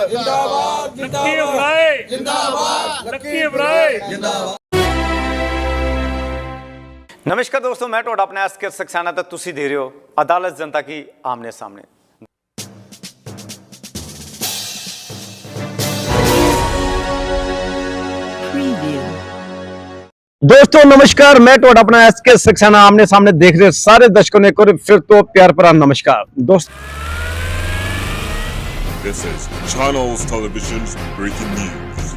ਜਿੰਦਾਬਾਦ ਲੱਕੀ ਬਰਾਏ ਜਿੰਦਾਬਾਦ ਲੱਕੀ ਬਰਾਏ ਨਮਸਕਾਰ ਦੋਸਤੋ ਮੈਂ ਤੁਹਾਡਾ ਆਪਣਾ ਐਸਕੇ ਸਕਸਾਨਾ ਤੇ ਤੁਸੀਂ ਦੇ ਰਹੇ ਹੋ ਅਦਾਲਤ ਜਨਤਾ ਕੀ ਆਮਨੇ ਸਾਹਮਣੇ preview. ਦੋਸਤੋ ਨਮਸਕਾਰ ਮੈਂ ਤੁਹਾਡਾ ਆਪਣਾ ਐਸਕੇ ਸਕਸਾਨਾ ਆਮਨੇ ਸਾਹਮਣੇ ਦੇਖ ਰਹੇ ਸਾਰੇ ਦਰਸ਼ਕੋਂ ਨੂੰ ਇੱਕ ਵਾਰ ਫਿਰ ਤੋਂ ਪਿਆਰ ਭਰਾ ਨਮਸਕਾਰ ਦੋਸਤ This is Channels Television's breaking news.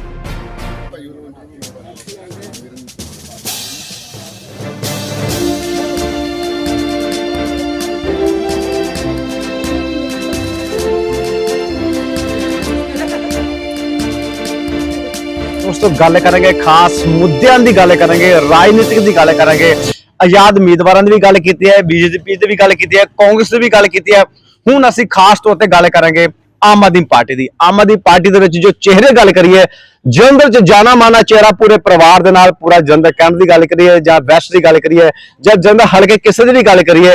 ਦੋਸਤੋ, ਗੱਲ ਕਰਾਂਗੇ ਖਾਸ ਮੁੱਦਿਆਂ ਦੀ, ਗੱਲ ਕਰਾਂਗੇ ਰਾਜਨੀਤਿਕ ਦੀ, ਗੱਲ ਕਰਾਂਗੇ ਆਜ਼ਾਦ ਉਮੀਦਵਾਰਾਂ ਦੀ ਵੀ ਗੱਲ ਕੀਤੀ ਹੈ, ਬੀਜੇਪੀ ਦੀ ਵੀ ਗੱਲ ਕੀਤੀ ਹੈ, ਕਾਂਗਰਸ ਦੀ ਵੀ ਗੱਲ ਕੀਤੀ ਹੈ ਹੁਣ ਅਸੀਂ ਖਾਸ ਤੌਰ ਤੇ ਗੱਲ ਕਰਾਂਗੇ ਆਮ ਆਦਮੀ ਪਾਰਟੀ ਦੀ। ਆਮ ਆਦਮੀ ਪਾਰਟੀ ਦੇ ਵਿੱਚ ਜੋ ਚਿਹਰੇ ਗੱਲ ਕਰੀਏ ਜਲੰਧਰ ਚ ਜਾਣਾ ਮਾਨਾ ਚਿਹਰਾ ਪੂਰੇ ਪਰਿਵਾਰ ਦੇ ਨਾਲ ਪੂਰਾ ਜਲੰਧਰ ਕੈਂਪ ਦੀ ਗੱਲ ਕਰੀਏ ਜਾਂ ਵੈਸਟ ਦੀ ਗੱਲ ਕਰੀਏ ਜਾਂ ਜਲੰਧਰ ਹਲਕੇ ਕਿਸੇ ਦੀ ਵੀ ਗੱਲ ਕਰੀਏ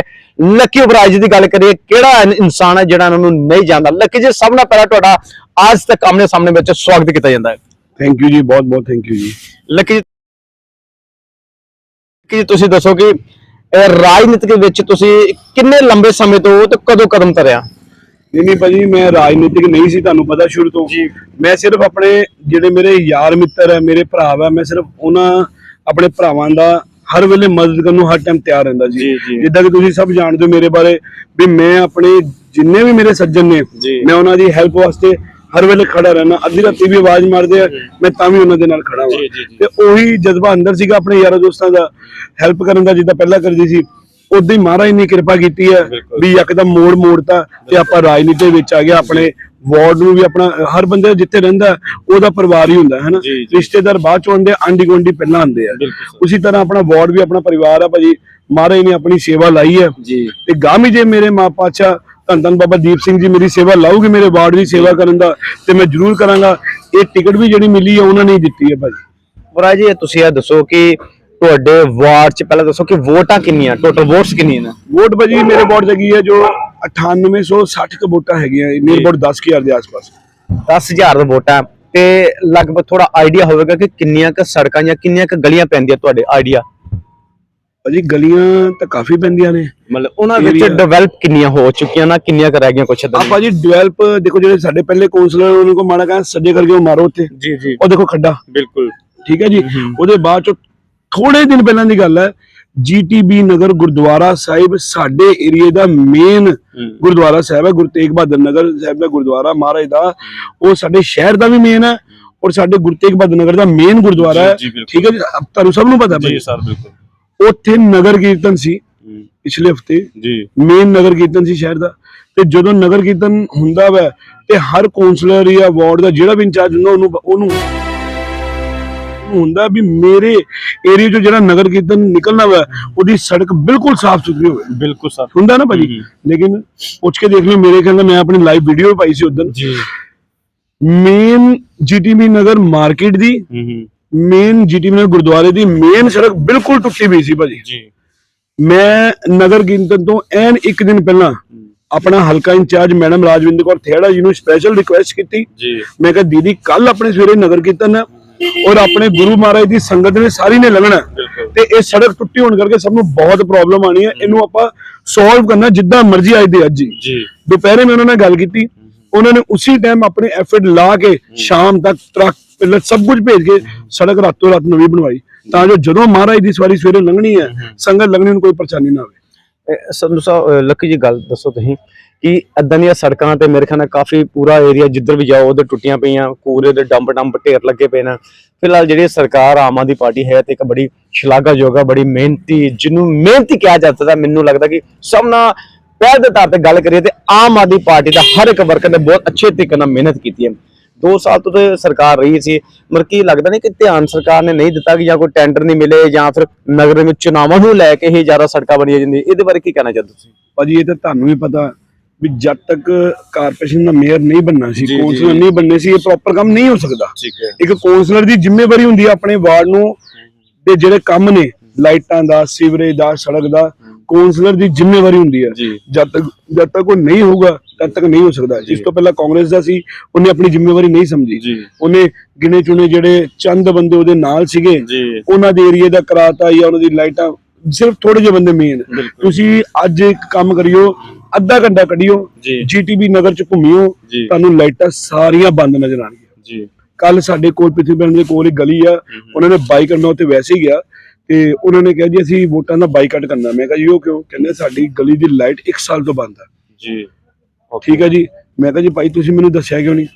ਲੱਕੀ ਉਬਰਾਜ ਦੀ ਗੱਲ ਕਰੀਏ ਕਿਹੜਾ ਇਨ- ਇਨਸਾਨ ਹੈ ਜਿਹੜਾ ਇਹਨਾਂ ਨੂੰ ਨਹੀਂ ਜਾਣਦਾ? ਲੱਕੀ ਜੀ ਸਭ ਨਾਲ ਪਹਿਲਾਂ ਤੁਹਾਡਾ ਅੱਜ ਤੱਕ ਆਮਨੇ ਸਾਹਮਣੇ ਵਿੱਚ ਸਵਾਗਤ ਕੀਤਾ ਜਾਂਦਾ ਹੈ। ਥੈਂਕ ਯੂ ਜੀ ਬਹੁਤ ਬਹੁਤ ਥੈਂਕ ਯੂ ਜੀ। ਲੱਕੀ ਜੀ ਕਿ ਤੁਸੀਂ ਦੱਸੋ ਕਿ ਰਾਜਨੀਤਿਕ ਵਿੱਚ ਤੁਸੀਂ ਕਿੰਨੇ ਲੰਬੇ ਸਮੇਂ ਤੋਂ ਤੇ ਕਦੋਂ ਕਦਮ ਧਰਿਆ? ਨਹੀਂ ਨਹੀਂ ਭਾਜੀ ਮੈਂ ਰਾਜਨੀਤਿਕ ਨਹੀਂ ਸੀ ਤੁਹਾਨੂੰ ਪਤਾ ਸ਼ੁਰੂ ਤੋਂ। ਮੈਂ ਸਿਰਫ ਆਪਣੇ ਜਿਹੜੇ ਮੇਰੇ ਯਾਰ ਮਿੱਤਰ ਹੈ ਮੇਰੇ ਭਰਾ ਹੈ ਮੈਂ ਸਿਰਫ ਉਹਨਾਂ ਆਪਣੇ ਭਰਾਵਾਂ ਦਾ ਹਰ ਵੇਲੇ ਮਦਦ ਕਰਨ ਨੂੰ ਹਰ ਟਾਈਮ ਤਿਆਰ ਰਹਿੰਦਾ ਜੀ। ਜਿੱਦਾਂ ਕਿ ਤੁਸੀਂ ਸਭ ਜਾਣਦੇ ਹੋ ਮੇਰੇ ਬਾਰੇ ਵੀ ਮੈਂ ਆਪਣੇ ਜਿੰਨੇ ਵੀ ਮੇਰੇ ਸੱਜਣ ਨੇ ਮੈਂ ਉਹਨਾਂ ਦੀ ਹੈਲਪ ਵਾਸਤੇ ਹਰ ਵੇਲੇ ਖੜਾ ਰਹਿਣਾ ਅੱਧੀ ਰਾਤੀ ਵੀ ਆਵਾਜ਼ ਮਾਰਦੇ ਆ ਮੈਂ ਤਾਂ ਵੀ ਉਹਨਾਂ ਦੇ ਨਾਲ ਖੜਾ ਹਾਂ ਤੇ ਉਹੀ ਜਜ਼ਬਾ ਅੰਦਰ ਸੀਗਾ ਆਪਣੇ ਯਾਰਾਂ ਦੋਸਤਾਂ ਦਾ ਹੈਲਪ ਕਰਨ ਦਾ ਜਿੱਦਾਂ ਪਹਿਲਾਂ ਕਰਦੀ ਸੀ ਉਦਾਂ ਹੀ ਮਹਾਰਾਜ ਨੇ ਕਿਰਪਾ ਕੀਤੀ ਹੈ ਵੀ ਯਕਦਮ ਮੋੜ ਮੋੜਤਾ ਤੇ ਆਪਾਂ ਰਾਜਨੀਤੀ ਵਿੱਚ ਆ ਗਿਆ ਆਪਣੇ ਵਾਰਡ ਨੂੰ ਵੀ ਆਪਣਾ ਹਰ ਬੰਦੇ ਜਿੱਥੇ ਰਹਿੰਦਾ ਉਹਦਾ ਪਰਿਵਾਰ ਹੀ ਹੁੰਦਾ ਹੈ ਨਾ ਰਿਸ਼ਤੇਦਾਰ ਬਾਅਦ ਚ ਆਉਂਦੇ ਆਂਡੀ ਗੁਆਂਢੀ ਪਹਿਲਾਂ ਆਉਂਦੇ ਆ। ਉਸੇ ਤਰ੍ਹਾਂ ਆਪਣਾ ਵਾਰਡ ਵੀ ਆਪਣਾ ਪਰਿਵਾਰ ਆ ਭਾਜੀ ਮਹਾਰਾਜ ਨੇ ਆਪਣੀ ਸੇਵਾ ਲਾਈ ਹੈ। ਤੇ ਗਾਮੀ ਜੇ ਮੇਰੇ ਮਾਂ ਪਾਤਸ਼ਾਹ ਧੰਨ ਧੰਨ ਬਾਬਾ ਦੀਪ ਸਿੰਘ ਜੀ ਮੇਰੀ ਸੇਵਾ ਲਾਉਗੇ ਮੇਰੇ ਵਾਰਡ ਦੀ ਸੇਵਾ ਕਰਨ ਦਾ ਤੇ ਮੈਂ ਜ਼ਰੂਰ ਕਰਾਂਗਾ। ਇਹ ਟਿਕਟ ਵੀ ਜਿਹੜੀ ਮਿਲੀ ਹੈ ਉਹਨਾਂ ਨੇ ਦਿੱਤੀ ਹੈ ਭਾਜੀ। ਬੁਰਾ ਜੀ ਤੁਸੀਂ ਇਹ ਦੱਸੋ ਕਿ ਤੁਹਾਡੇ ਵਾਰਡ ਚ ਪਹਿਲਾਂ ਦੱਸੋ ਕਿ ਵੋਟਾਂ ਕਿੰਨੀਆਂ ਟੋਟਲ ਵੋਟਸ ਕਿੰਨੀਆਂ ਨੇ? ਵੋਟ ਭਾਜੀ ਮੇਰੇ ਵਾਰਡ ਹੈਗੀ ਹੈ ਜੋ 9860 ਕੁ ਵੋਟਾਂ ਹੈਗੀਆਂ ਨੀਅਰ ਅਬਾਊਟ 10000 ਦੇ ਆਸ-ਪਾਸ। 10000 ਦਾ ਵੋਟਾਂ ਤੇ ਲਗਭਗ ਥੋੜਾ ਆਈਡੀਆ ਹੋਵੇਗਾ ਕਿ ਕਿੰਨੀਆਂ ਕ ਸੜਕਾਂ ਜਾਂ ਕਿੰਨੀਆਂ ਕ ਗਲੀਆਂ ਪੈਂਦੀਆਂ ਤੁਹਾਡੇ ਆਈਡੀਆ ਭਾਜੀ ਗਲੀਆਂ ਤਾਂ ਕਾਫੀ ਪੈਂਦੀਆਂ ਨੇ। ਮਤਲਬ ਉਹਨਾਂ ਵਿੱਚ ਡਿਵੈਲਪ ਕਿੰਨੀਆਂ ਹੋ ਚੁੱਕੀਆਂ ਨਾ ਕਿੰਨੀਆਂ ਕ ਰਹਿ ਗਈਆਂ ਕੁਛ ਦੀਆਂ? ਭਾਜੀ ਡਿਵੈਲਪ ਦੇਖੋ ਜਿਹੜੇ ਸਾਡੇ ਪਹਿਲੇ ਕਾਉਂਸਲਰ ਉਹਨਾਂ ਕੋ ਮਾੜਾ ਕਹਿੰਦਾ ਸੱਜੇ ਕਰਕੇ ਉਹ ਮਾਰੋ ਉੱਥੇ। ਜੀ ਜੀ। ਉਹ ਦੇਖੋ ਖੱਡਾ। ਬਿਲਕੁਲ। ਠੀਕ ਹੈ ਜੀ? ਉਹਦੇ ਬਾਅਦ ਚ ਥੋੜੇ ਦਿਨ ਪਹਿਲਾਂ ਦੀ ਗੱਲ ਹੈ ਜੀਟੀਬੀ ਨਗਰ ਗੁਰਦੁਆਰਾ ਸਾਹਿਬ ਸਾਡੇ ਏਰੀਏ ਦਾ ਮੇਨ ਗੁਰਦੁਆਰਾ ਸਾਹਿਬ ਹੈ ਗੁਰੂ ਤੇਗ ਬਹਾਦਰ ਨਗਰ ਸਾਹਿਬ ਦਾ ਗੁਰਦੁਆਰਾ ਮਹਾਰਾਜ ਦਾ। ਉਹ ਸਾਡੇ ਸ਼ਹਿਰ ਦਾ ਵੀ ਮੇਨ ਹੈ ਔਰ ਸਾਡੇ ਗੁਰੂ ਤੇਗ ਬਹਾਦਰ ਨਗਰ ਦਾ ਮੇਨ ਗੁਰਦੁਆਰਾ ਹੈ। ਠੀਕ ਹੈ ਜੀ? ਤੁਹਾਨੂੰ ਸਭ ਨੂੰ ਪਤਾ ਜੀ ਸਰ ਬਿਲਕੁਲ। ਉੱਥੇ ਨਗਰ ਕੀਰਤਨ ਸੀ ਪਿਛਲੇ ਹਫ਼ਤੇ। ਜੀ। ਮੇਨ ਨਗਰ ਕੀਰਤਨ ਸੀ ਸ਼ਹਿਰ ਦਾ। ਤੇ ਜਦੋਂ ਨਗਰ ਕੀਰਤਨ ਹੁੰਦਾ ਵਾ ਤੇ ਹਰ ਕਾਉਂਸਲਰ ਜਾਂ ਵਾਰਡ ਦਾ ਜਿਹੜਾ ਵੀ ਇੰਚਾਰਜ ਹੁੰਦਾ ਉਹਨੂੰ ਉਹਨੂੰ ਹੁੰਦਾ ਵੀ ਮੇਰੇ ਏਰੀਆ ਚੋਂ ਜਿਹੜਾ ਨਗਰ ਕੀਰਤਨ ਨਿਕਲਣਾ ਵਾ ਉਹਦੀ ਸੜਕ ਬਿਲਕੁਲ ਸਾਫ਼ ਸੁਥਰੀ ਹੋਵੇ। ਬਿਲਕੁਲ ਸਰ ਹੁੰਦਾ ਨਾ ਭਾਜੀ? ਲੇਕਿਨ ਪੁੱਛ ਕੇ ਦੇਖ ਲਿਓ ਮੇਰੇ ਕਹਿੰਦਾ ਮੈਂ ਆਪਣੀ ਲਾਈਵ ਵੀਡੀਓ ਪਾਈ ਸੀ ਉਦੋਂ ਜੀ। ਮੇਨ ਜੀਟੀਬੀ ਨਗਰ ਮਾਰਕੀਟ ਦੀ ਮੇਨ ਜੀਟੀਬੀ ਨਗਰ ਗੁਰਦੁਆਰੇ ਦੀ ਮੇਨ ਸੜਕ ਬਿਲਕੁਲ ਟੁੱਟੀ ਪਈ ਸੀ ਭਾਜੀ। ਜੀ। ਮੈਂ ਨਗਰ ਕੀਰਤਨ ਤੋਂ ਐਨ ਇੱਕ ਦਿਨ ਪਹਿਲਾਂ ਆਪਣਾ ਹਲਕਾ ਇੰਚਾਰਜ ਮੈਡਮ ਰਾਜਵਿੰਦਰ ਕੌਰ ਥੇੜਾ ਜੀ ਨੂੰ ਸਪੈਸ਼ਲ ਰਿਕੁਐਸਟ ਕੀਤੀ। ਜੀ। ਮੈਂ ਕਿਹਾ ਦੀਦੀ ਕੱਲ ਆਪਣੇ ਸਵੇਰੇ ਨਗਰ ਕੀਰਤਨ ਹੈ ਔਰ ਆਪਣੇ ਗੁਰੂ ਮਹਾਰਾਜ ਦੀ ਸੰਗਤ ਨੇ ਸਾਰੀ ਨੇ ਲੰਘਣਾ। ਤੇ ਇਹ ਸੜਕ ਟੁੱਟੀ ਹੋਣ ਕਰਕੇ ਸਭ ਨੂੰ ਬਹੁਤ ਪ੍ਰੋਬਲਮ ਆਣੀ ਹੈ। ਇਹਨੂੰ ਆਪਾਂ ਸੋਲਵ ਕਰਨਾ ਜਿੱਦਾਂ ਮਰਜ਼ੀ ਅੱਜ ਦੇ ਅੱਜ ਹੀ। ਜੀ। ਦੁਪਹਿਰੇ ਮੈਂ ਉਹਨਾਂ ਨਾਲ ਗੱਲ ਕੀਤੀ। ਉਹਨਾਂ ਨੇ ਉਸੇ ਟਾਈਮ ਆਪਣੇ ਐਫਰਟ ਲਾ ਕੇ ਸ਼ਾਮ ਤੱਕ ਟਰੱਕ ਪਿੱਲਰ ਸਭ ਕੁਝ ਭੇਜ ਕੇ ਸੜਕ ਰਾਤੋਂ ਰਾਤ ਨਵੀਂ ਬਣਵਾਈ। ਤਾਂ ਜੋ ਜਦੋਂ ਮਹਾਰਾਜ ਦੀ ਸਵਾਰੀ ਸਵੇਰੇ ਲੰਘਣੀ ਹੈ ਸੰਗਤ ਲੰਘਣੀ ਨੂੰ ਕੋਈ ਪਰੇਸ਼ਾਨੀ ਨਾ ਆਵੇ। ਸੰਧੂ ਸਾਹਿਬ ਲੱਕੀ ਜੀ ਗੱਲ ਦੱਸੋ ਤੁਸੀਂ। ਕਿ ਏਦਾਂ ਦੀਆਂ ਸੜਕਾਂ ਤੇ ਮੇਰੇ ਖਿਆਲ ਨਾਲ ਕਾਫੀ ਪੂਰਾ ਏਰੀਆ ਜਿੱਧਰ ਵੀ ਜਾਓ, ਉਧਰ ਟੁੱਟੀਆਂ ਪਈਆਂ, ਕੂੜੇ ਦੇ ਡੰਪ ਡੰਪ ਢੇਰ ਲੱਗੇ ਪਏ ਨੇ। ਫਿਲਹਾਲ ਜਿਹੜੀ ਸਰਕਾਰ ਆਮ ਆਦਮੀ ਪਾਰਟੀ ਹੈ ਤੇ ਇੱਕ ਬੜੀ ਸ਼ਲਾਘਾਯੋਗ ਆ, ਬੜੀ ਮਿਹਨਤੀ, ਜਿਹਨੂੰ ਮਿਹਨਤੀ ਕਿਹਾ ਜਾਂਦਾ ਮੈਨੂੰ ਲੱਗਦਾ ਕਿ ਸਭ ਨਾਲ ਪਹਿਲ ਦੇ ਤੌਰ ਤੇ ਗੱਲ ਕਰੀਏ ਤੇ ਆਮ ਆਦਮੀ ਪਾਰਟੀ ਦਾ ਹਰ ਇੱਕ ਵਰਕਰ ਨੇ ਬਹੁਤ ਅੱਛੇ ਤਰੀਕੇ ਨਾਲ ਮਿਹਨਤ ਕੀਤੀ ਹੈ। 2 ਸਾਲ ਤੋਂ ਤੇ ਸਰਕਾਰ ਰਹੀ ਸੀ ਮਰ ਕੀ ਲੱਗਦਾ ਨਹੀਂ ਕਿ ਧਿਆਨ ਸਰਕਾਰ ਨੇ ਨਹੀਂ ਦਿੱਤਾ ਕਿ ਜਾਂ ਕੋਈ ਟੈਂਡਰ ਨਹੀਂ ਮਿਲੇ ਜਾਂ ਫਿਰ ਨਗਰ ਵਿੱਚ ਚੁਣਾਵਾਂ ਨੂੰ ਲੈ ਕੇ ਹੀ ਜ਼ਿਆਦਾ ਸੜਕਾਂ ਬਣੀਆਂ ਜਾਂਦੀਆਂ। ਇਹਦੇ ਬਾਰੇ ਕੀ ਕਹਿਣਾ ਚਾਹੁੰਦੇ ਤੁਸੀਂ? ਭਾਜੀ, ਇਹ ਤਾਂ ਤੁਹਾਨੂੰ ਵੀ ਪਤਾ ਵੀ ਜਦ ਤੱਕ ਕਾਰਪੋਰੇਸ਼ਨ ਦਾ ਮੇਅਰ ਨਹੀਂ ਬੰਨਾ ਸੀ ਕੌਂਸਲਰ ਨਹੀਂ ਬੰਨੇ ਸੀ ਇਹ ਪ੍ਰੋਪਰ ਕੰਮ ਨਹੀਂ ਹੋ ਸਕਦਾ। ਇੱਕ ਕੌਂਸਲਰ ਦੀ ਜ਼ਿੰਮੇਵਾਰੀ ਹੁੰਦੀ ਹੈ ਆਪਣੇ ਵਾਰਡ ਨੂੰ ਦੇ ਜਿਹੜੇ ਕੰਮ ਨੇ ਲਾਈਟਾਂ ਦਾ ਸੀਵਰੇਜ ਦਾ ਸੜਕ ਦਾ ਕੌਂਸਲਰ ਦੀ ਜ਼ਿੰਮੇਵਾਰੀ ਹੁੰਦੀ ਹੈ। ਜਦ ਤੱਕ ਜਦ ਤੱਕ ਉਹ ਨਹੀਂ ਹੋਊਗਾ ਤਦ ਤੱਕ ਨਹੀਂ ਹੋ ਸਕਦਾ। ਇਸ ਤੋਂ ਪਹਿਲਾਂ ਕਾਂਗਰਸ ਦਾ ਸੀ ਉਹਨੇ ਆਪਣੀ ਜ਼ਿੰਮੇਵਾਰੀ ਨਹੀਂ ਸਮਝੀ। ਉਹਨੇ ਗਿਣੇ ਚੁਣੇ ਜਿਹੜੇ ਚੰਦ ਬੰਦੇ ਉਹਦੇ ਨਾਲ ਸੀਗੇ ਉਹਨਾਂ ਦੇ ਏਰੀਏ ਦਾ ਕਰਾਤਾ ਜਾਂ ਉਹਨਾਂ ਦੀ ਲਾਈਟਾਂ ਸਿਰਫ ਥੋੜੇ ਜਿਹੇ ਬੰਦੇ ਮੇਨ ਤੁਸੀਂ ਅੱਜ ਇੱਕ ਕੰਮ ਕਰਿਓ ਅੱਧਾ ਘੰਟਾ ਕੱਢਿਓ ਜੀ। ਜੀਟੀਬੀ ਨਗਰ ਚ ਘੁੰਮਿਓ। ਤੁਹਾਨੂੰ ਲਾਈਟਾਂ ਸਾਰੀਆਂ ਬੰਦ ਨਜ਼ਰ ਆਣਗੀਆਂ। ਜੀ। ਕੱਲ ਸਾਡੇ ਕੋਲ ਪ੍ਰਿਥਵੀ ਦੇ ਕੋਲ ਇੱਕ ਗਲੀ ਆ ਉਹਨਾਂ ਨੇ ਬਾਈਕਾਟ ਮੈਂ ਉੱਥੇ ਵੈਸੇ ਹੀ ਗਿਆ ਤੇ ਉਹਨਾਂ ਨੇ ਕਿਹਾ ਜੀ ਅਸੀਂ ਵੋਟਾਂ ਦਾ ਬਾਈਕਾਟ ਕਰਨਾ। ਮੈਂ ਕਿਹਾ ਜੀ ਉਹ ਕਿਉਂ? ਕਹਿੰਦੇ ਸਾਡੀ ਗਲੀ ਦੀ ਲਾਈਟ 1 ਸਾਲ ਤੋਂ ਬੰਦ ਆ। ਜੀ। ਠੀਕ ਹੈ ਜੀ। ਮੈਂ ਕਿਹਾ ਜੀ ਭਾਈ ਤੁਸੀਂ ਮੈਨੂੰ ਦੱਸਿਆ ਕਿਉਂ ਨਹੀਂ?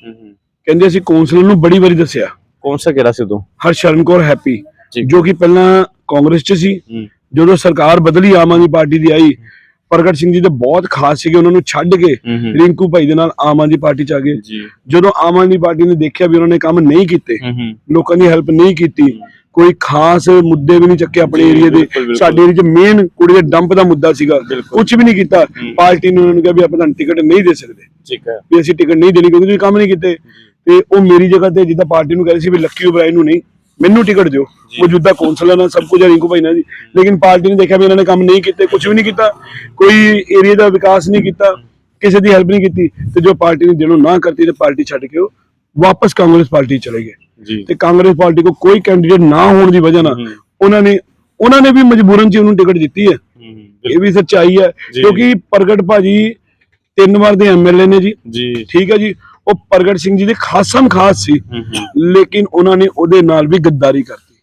ਕਹਿੰਦੇ ਅਸੀਂ ਕੌਂਸਲਰ ਨੂੰ ਬੜੀ ਵਾਰੀ ਦੱਸਿਆ। ਕੌਣ ਸਾ ਕਿਹੜਾ ਸੀ ਉਦੋਂ? ਹਰਸ਼ਰਨ ਕੌਰ ਹੈਪੀ ਜੀ। ਕਿ ਪਹਿਲਾਂ ਕਾਂਗਰਸ 'ਚ ਸੀ। ਜਦੋਂ ਸਰਕਾਰ ਬਦਲੀ ਆਮ ਆਦਮੀ ਪਾਰਟੀ ਦੀ ਆਈ ਪ੍ਰਗਟ ਸਿੰਘ ਜੀ ਦੇ ਬਹੁਤ ਖਾਸ ਸੀਗੇ ਉਹਨਾਂ ਨੂੰ ਛੱਡ ਕੇ ਰਿੰਕੂ ਭਾਈ ਦੇ ਨਾਲ ਆਮ ਆਦਮੀ ਪਾਰਟੀ 'ਚ ਆ ਗਏ। ਜਦੋਂ ਆਮ ਆਦਮੀ ਪਾਰਟੀ ਨੇ ਦੇਖਿਆ ਵੀ ਉਹਨਾਂ ਨੇ ਕੰਮ ਨਹੀਂ ਕੀਤੇ ਲੋਕਾਂ ਦੀ ਹੈਲਪ ਨਹੀਂ ਕੀਤੀ ਕੋਈ ਖਾਸ ਮੁੱਦੇ ਵੀ ਨਹੀਂ ਚੱਕੇ ਆਪਣੇ ਏਰੀਆ ਦੇ। ਸਾਡੇ ਏਰੀਆ 'ਚ ਮੇਨ ਕੁੜੀ ਦੇ ਡੰਪ ਦਾ ਮੁੱਦਾ ਸੀਗਾ। ਕੁਝ ਵੀ ਨਹੀਂ ਕੀਤਾ ਪਾਰਟੀ ਨੇ ਉਹਨਾਂ ਨੂੰ ਕਿਹਾ ਵੀ ਆਪਾਂ ਤੁਹਾਨੂੰ ਟਿਕਟ ਨਹੀਂ ਦੇ ਸਕਦੇ। ਠੀਕ ਹੈ। ਵੀ ਅਸੀਂ ਟਿਕਟ ਨਹੀਂ ਦੇਣੀ ਕਿਉਂਕਿ ਤੁਸੀਂ ਕੰਮ ਨਹੀਂ ਕੀਤੇ। ਤੇ ਉਹ ਮੇਰੀ ਜਗ੍ਹਾ ਤੇ ਜਿੱਦਾਂ ਪਾਰਟੀ ਨੂੰ ਕਹਿ ਰਹੀ ਸੀ ਵੀ ਲੱਕੀ ਉਬਰਾਏ ਨੂੰ ਨਹੀਂ। ਮੈਨੂੰ ਟਿਕਟ ਦਿਓ। ਮੌਜੂਦਾ ਕੌਂਸਲਰ ਨਾਲ ਸਭ ਕੁਝ ਰਿੰਕੂ ਭਾਈ ਨਾਲ ਜੀ। ਲੇਕਿਨ ਪਾਰਟੀ ਨੇ ਦੇਖਿਆ ਵੀ ਇਹਨਾਂ ਨੇ ਕੰਮ ਨਹੀਂ ਕੀਤੇ ਕੁਝ ਵੀ ਨਹੀਂ ਕੀਤਾ। ਕੋਈ ਏਰੀਆ ਦਾ ਵਿਕਾਸ ਨਹੀਂ ਕੀਤਾ ਕਿਸੇ ਦੀ ਹੈਲਪ ਨਹੀਂ ਕੀਤੀ। ਤੇ ਜੋ ਪਾਰਟੀ ਨੇ ਜਿਹਨੂੰ ਨਾ ਕਰਤੀ ਤੇ ਪਾਰਟੀ ਛੱਡ ਕੇ ਉਹ ਵਾਪਸ ਕਾਂਗਰਸ ਪਾਰਟੀ ਚਲੇ ਗਏ। ਤੇ ਕਾਂਗਰਸ ਪਾਰਟੀ ਕੋ ਕੋਈ ਕੈਂਡੀਡੇਟ ਨਾ ਹੋਣ ਦੀ ਵਜ੍ਹਾ ਨਾਲ ਉਹਨਾਂ ਨੇ ਉਹਨਾਂ ਨੇ ਵੀ ਮਜਬੂਰਨ ਚ ਉਹਨੂੰ ਟਿਕਟ ਦਿੱਤੀ ਹੈ। ਇਹ ਵੀ ਸੱਚਾਈ ਹੈ। ਕਿਉਂਕਿ ਪ੍ਰਗਟ ਭਾਜੀ ਤਿੰਨ ਵਾਰ ਦੇ ਐਮਐਲਏ ਨੇ ਜੀ। ਠੀਕ ਹੈ ਜੀ। ਉਹ ਪ੍ਰਗਟ ਸਿੰਘ ਜੀ ਦੇ ਖਾਸਮ ਖਾਸ ਸੀ। ਲੇਕਿਨ ਉਹਨਾਂ ਨੇ ਉਹਦੇ ਨਾਲ ਵੀ ਗੱਦਾਰੀ ਕਰਤੀ।